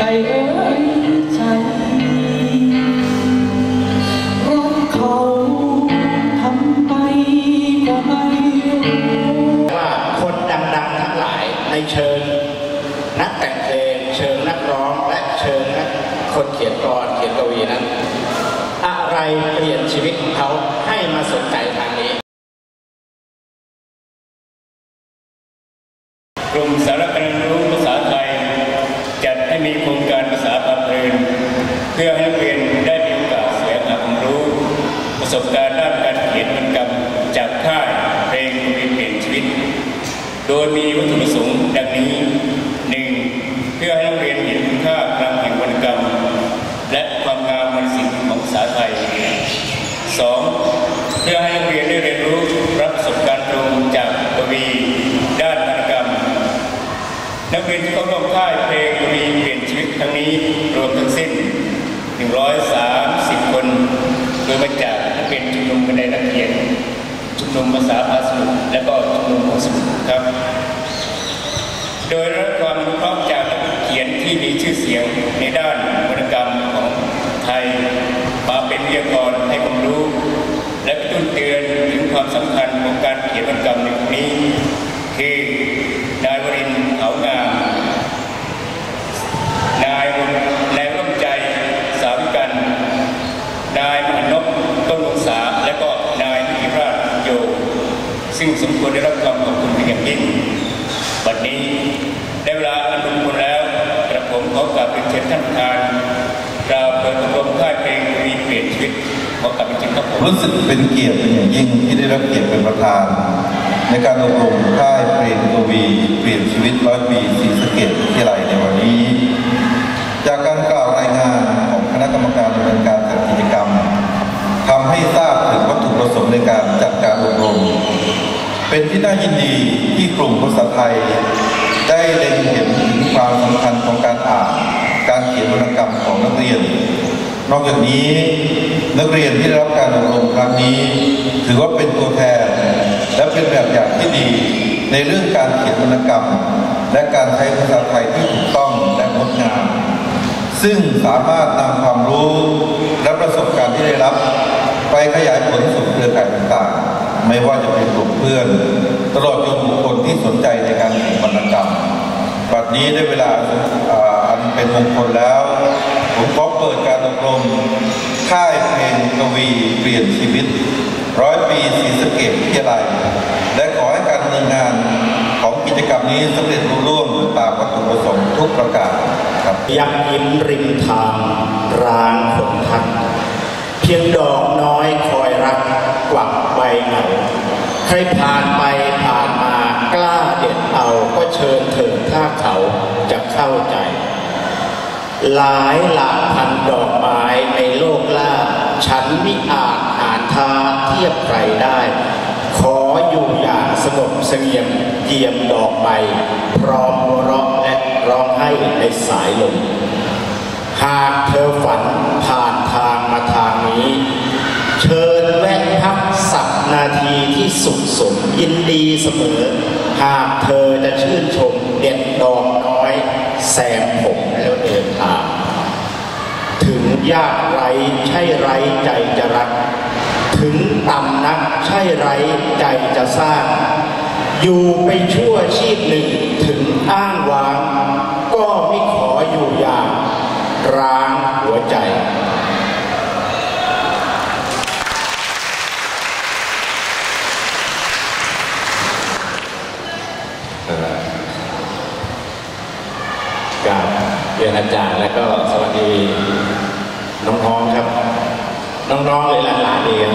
ใจเอ้ยใจรักเขาทำไปก็ไม่รู้ว่าคนดังๆทั้งหลายในเชิงนักแต่งเพลง เชิงนักร้องและเชิงนักคนเขียนกรเขียนกวีนั้น อะไรเปลี่ยนชีวิตของเขาให้มาสนใจทางนี้กลุ่มสารการรู้ พื่อให้เรียนได้มีโอกาสเสียหาความรู้ ประสบการณ์ด้านการเขียนวรรณกรรมจากค่ายเพลงเปลี่ยนชีวิต โดยมีวัตถุประสงค์ดังนี้หนึ่งเพื่อให้เรียนเห็นคุณค่าพลังแห่งวรรณกรรม และความงามวรรณศิลป์ของภาษาไทยสองเพื่อให้เรียนได้เรียนรู้รับประสบการณ์ตรงจากกวีด้านวรรณกรรม นักเรียนที่เข้าร่วมค่ายเพลงกวีเปลี่ยนชีวิตครั้งนี้รวมทั้งสิ้น 130 คน โดยมาจากนักเรียนชุมนุมบันไดนักเขียนชุมนุมภาษาพาสมุทและก็ชุมนุมของสมุทรครับ โดยรับความอนุเคราะห์จากนักเขียนที่มีชื่อเสียงในด้านวรรณกรรมของไทยมาเป็นวิทยากรให้ความรู้ และกระตุ้นเตือนถึงความสำคัญของการเขียนวรรณกรรมในครั้งนี้ คือ นายวรินทร์เขางาม นายนายร่มใจสาวิกัน นายมหานพต้นวงศาและก็นายนิติราชโย ซึ่ง สมควรได้รับความขอบคุณเป็นอย่างยิ่งวันนี้ได้เวลาอันสมควรแล้วกระผมขอกราบเรียนเชิญท่านประธานกราบเปิดอบรมค่ายเพลงวีเปลี่ยนชีวิตขอกราบเรียนเชิญครับผมรู้สึกเป็นเกียรติเป็นอย่างยิ่งที่ได้รับเกียรติเป็นประธาน ในการอบรมค่ายเพลงกวีเปลี่ยนชีวิตร้อยปีสี เป็นที่น่ายินดีที่กลุ่มภาษาไทย ได้เล็งเห็นถึงความสำคัญของการอ่าน การเขียนวรรณกรรมของนักเรียน นอกจากนี้นักเรียนที่ได้รับการอบรมครั้งนี้ ถือว่าเป็นตัวแทน และเป็นแบบอย่างที่ดี ในเรื่องการเขียนวรรณกรรม และการใช้ภาษาไทยที่ถูกต้องและงดงามซึ่งสามารถนำความรู้และประสบการณ์ที่ได้รับ ไปขยายผลสู่เครือข่ายต่างๆ ไม่ว่าจะเป็นกลุ่มเพื่อน ตลอดจนบุคคลที่สนใจในการเขียนวรรณกรรมบัดนี้ได้เวลาอันเป็นมงคลแล้ว ผมขอเปิดการอบรมค่ายเพลงกวีเปลี่ยนชีวิต ร้อยปีศรีสะเกดวิทยาลัยและขอให้การดำเนินงานของกิจกรรมนี้สำเร็จรุ่ร่วงตามวัตถุประสงค์ทุกประการครับยักยิ้มริมทางร้างผลทัก เพียงดอกน้อยคอยรักกวักใบเหงา ใครผ่านไปผ่านมากล้าเด็ดเอาก็เชิญเถิดถ้าเขาจะเข้าใจ หลายหลากพันดอกไม้ในโลกล่า ฉันมิอาจอ่านทาเทียบใครได้ ขออยู่อย่างสงบเสงี่ยมเยี่ยมดอกใบพร้อมหัวเราะและร้องไห้ในสายลมหากเธอฝันผ่าน สุขสมยินดีเสมอ หากเธอจะชื่นชมเด็ดดอกน้อย แสมผมแล้วเดินทางถึงยากไรใช่ไรใจจะรัก ถึงต่ำนักใช่ไรใจจะสร้าง อยู่ไปชั่วชีพหนึ่งถึงอ้างว้าง ก็ไม่ขออยู่อย่างร้างหัวใจ กับเรียน อาจารย์ และก็สวัสดีน้องๆครับ น้องๆเลยหลานๆเอง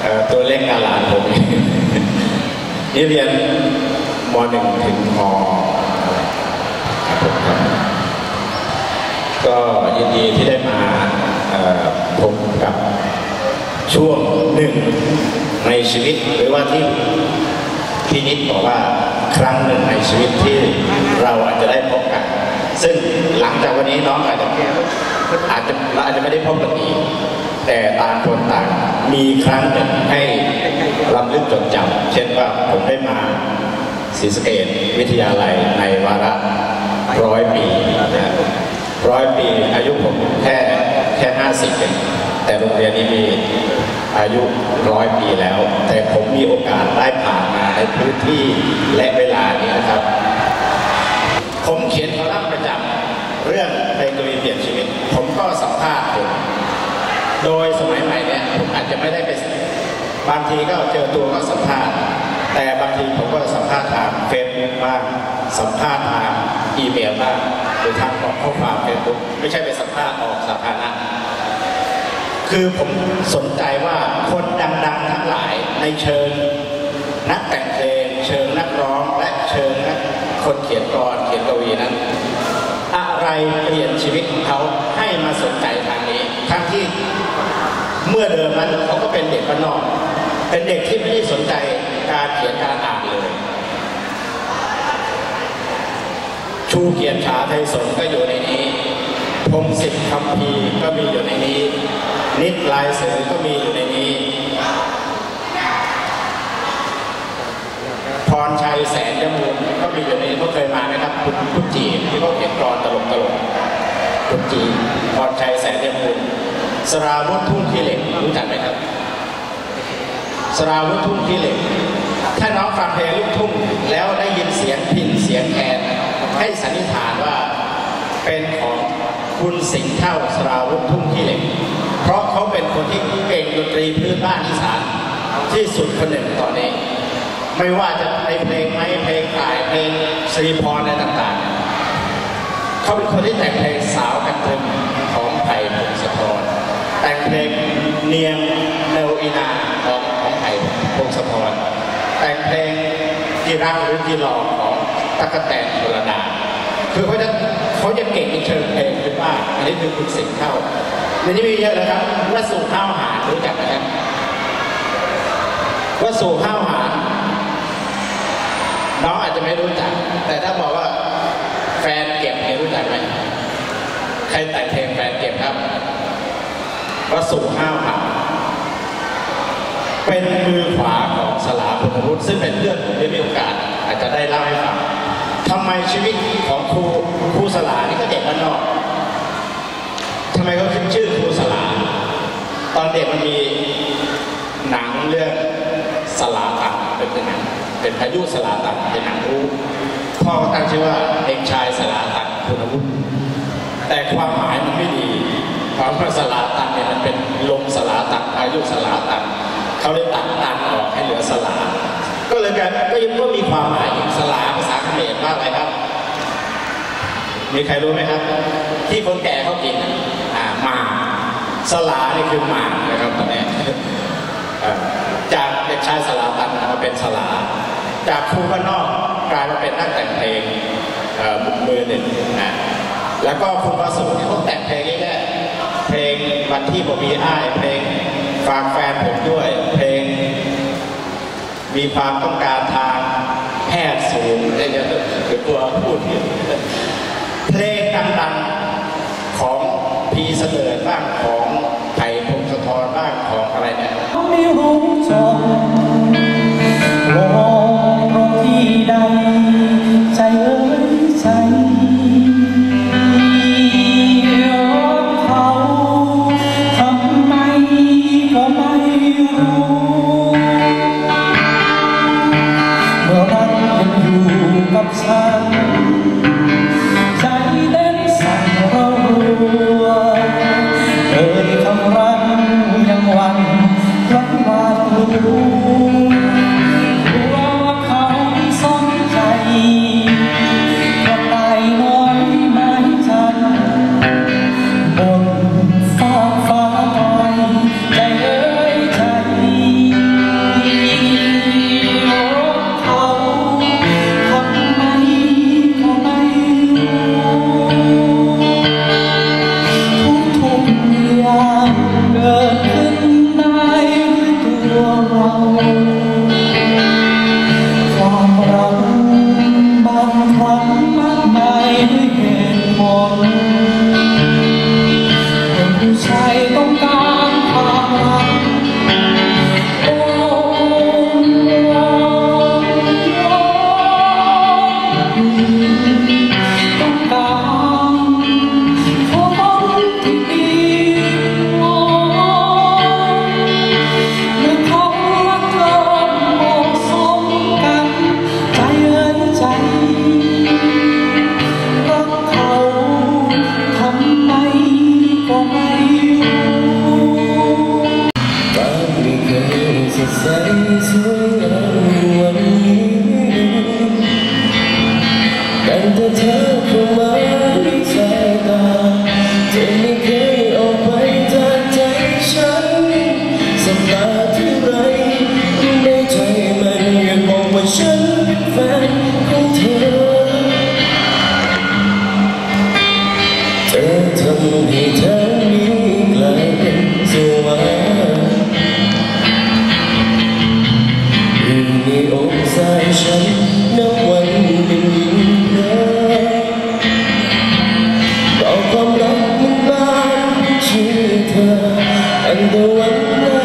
เอ่อตัวเล็กหลานผมนี่เรียนมหนึ่งถึงมผมครับก็ยินดีที่ได้มาพบกับช่วงหนึ่งในชีวิตหรือว่าที่พี่นิดบอกว่า ครั้งหนึ่งในชีวิตที่เราอาจจะได้พบกัน ซึ่งหลังจากวันนี้น้องอาจจะอาจจะเราอาจจะไม่ได้พบกันอีกแต่ต่างคนต่างมีครั้งหนึ่งให้รำลึกจดจำเช่นว่าผมได้มาศรีสะเกดวิทยาลัยในวาระร้อยปีนะร้อยปีอายุผมแค่แค่ห้าสิบเองแต่โรงเรียนนี้มี อายุร้อยปีแล้ว แต่ผมมีโอกาสได้ผ่านมาในพื้นที่และเวลานี้นะครับ ผมเขียนคอลัมน์ประจำเรื่องเพลงดนตรีเปลี่ยนชีวิต ผมก็สัมภาษณ์คนโดยสมัยใหม่เนี่ยผมอาจจะไม่ได้ไปบางทีก็เจอตัวก็สัมภาษณ์ แต่บางทีผมก็สัมภาษณ์ทางเฟซบุ๊กบ้างสัมภาษณ์ทางอีเมลบ้างหรือทางข้อความเฟซบุ๊กไม่ใช่ไปสัมภาษณ์ออกสาธารณะ คือผมสนใจว่าคนดังๆทั้งหลายในเชิงนักแต่งเพลงเชิงนักร้องและเชิงนักคนเขียนกรเขียนกวีนั้น อะไรเปลี่ยนชีวิตของเขาให้มาสนใจทางนี้ทั้งที่เมื่อเดิมนั้นเขาก็เป็นเด็กบ้านนอก เป็นเด็กที่ไม่ได้สนใจการเขียนการอ่านเลย ชูเกียรติฉาไทยสงก็อยู่ในนี้พงศิษฐ์คำพีก็มีอยู่ในนี้ นิดลายเสือก็มีอยู่ในนี้ พรชัยแสนยมูลก็มีอยู่ในนี้เขาเคยมาไหมครับคุณคุณจีที่เขาเขียนกรอนตลกตลกคุณจีพรชัยแสนยมูลสราวุธทุ่งขี้เหล็กรู้จักไหมครับ สราวุธทุ่งขี้เหล็กถ้าน้องฟังเพลงลูกทุ่งแล้วได้ยินเสียงพินเสียงแคนให้สันนิษฐานว่าเป็นของคุณสิงห์เท่าสราวุธทุ่งขี้เหล็ก ราะเขาเป็นคนที่เก่งดนตรีพื้นบ้านอีสานที่สุดคนหนึ่งตอนนี้ ไม่ว่าจะในเพลงไหมเพลงขายเพลงสรีพรอะไรต่างๆ เขาเป็นคนที่แต่งเพลงสาวกันตึมของไผ่พงศธรแต่งเพลงเนียงเนวอีนาของของไผ่พงศธรแต่งเพลงกีรักหรือกีหลอของตะกแตนชลดาคือเขาจะเขาจะเก่งในเชิงเพลงคือว่าอันนี้คือคุณสิงเข้า ในนี้มีเยอะนะครับวัสดุห้าวหาญรู้จักไหมครับวัสดุห้าวหาญน้องอาจจะไม่รู้จัก แต่ถ้าบอกว่าแฟนเก็บเนี่ยรู้จักไหมใครแต่งเพลงแฟนเก็บครับวัสดุห้าวหาญเป็นมือขวาของสลาพุทธวุฒิซึ่งเป็นเพื่อนผมได้มีโอกาส อาจจะได้เล่าให้ฟังทำไมชีวิตของครูครูสลานี่ก็เด็กบ้านนอกำไมเขาขึ้นชื่อครูสลา ตอนเด็กมันมีหนังเรื่องสลาตังเป็นหนังเป็นพายุสลาตังเป็นหนังรู้พ่อตั้งชื่อว่าเด็กชายสลาตังคุณวุฒิแต่ความหมายมันไม่ดีความว่าสลาตังเนี่ยมันเป็นลมสลาตังพายุสลาตังเขาเลยตัดตังออกให้เหลือสลา ก็เลยกลายก็ยังก็มีความหมายอีกสลาภาษาเขมรว่าอะไรครับ มีใครรู้ไหมครับ ที่คนแก่เขากินอะ สลานี่คือหมากนะครับตอนนี้จากเด็กชายสลาตันมาเป็นสลา จากครูบ้านนอกกลายมาเป็นนักแต่งเพลงบุกมือหนึ่งนะแล้วก็ครูประสูที่เขาแต่งเพลงแค่เพลงวันที่ผมมีอ้ายเพลงฝากแฟนผมด้วย เพลง มีความต้องการทางแพทย์สูงอะไรเงี้ยคือกลัวพูดผิดเพลงดังๆของพีเสดิร์ดบ้างของ ไม่รู้ ងความรัก rằng ta thứ đây để thay mình nguyện vọng của ฉัน vẫn không thể Thế thân thì tháng nghĩ lại dù ai Đừng nghĩ ôm sai ฉัน nếu quanh mình Hãy subscribe cho kênh Ghiền Mì Gõ Để không bỏ lỡ những video hấp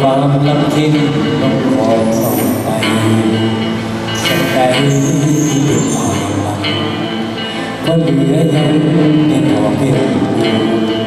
ความลำทิ้งลงคอส่งไปสักใจที่ผ่านมาก็เหลือยังเป็นหัวเป็นอยู่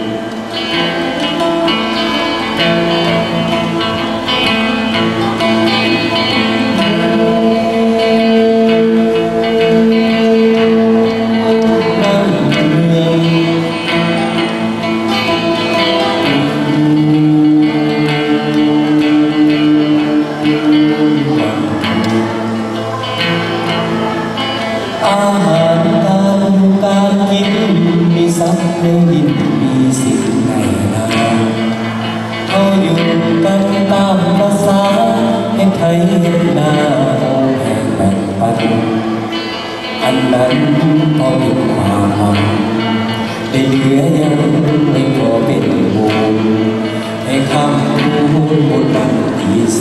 bao nhiêu hòa hợp tình nghĩa nhân anh có bên mù anh khắp hôn một bằng tí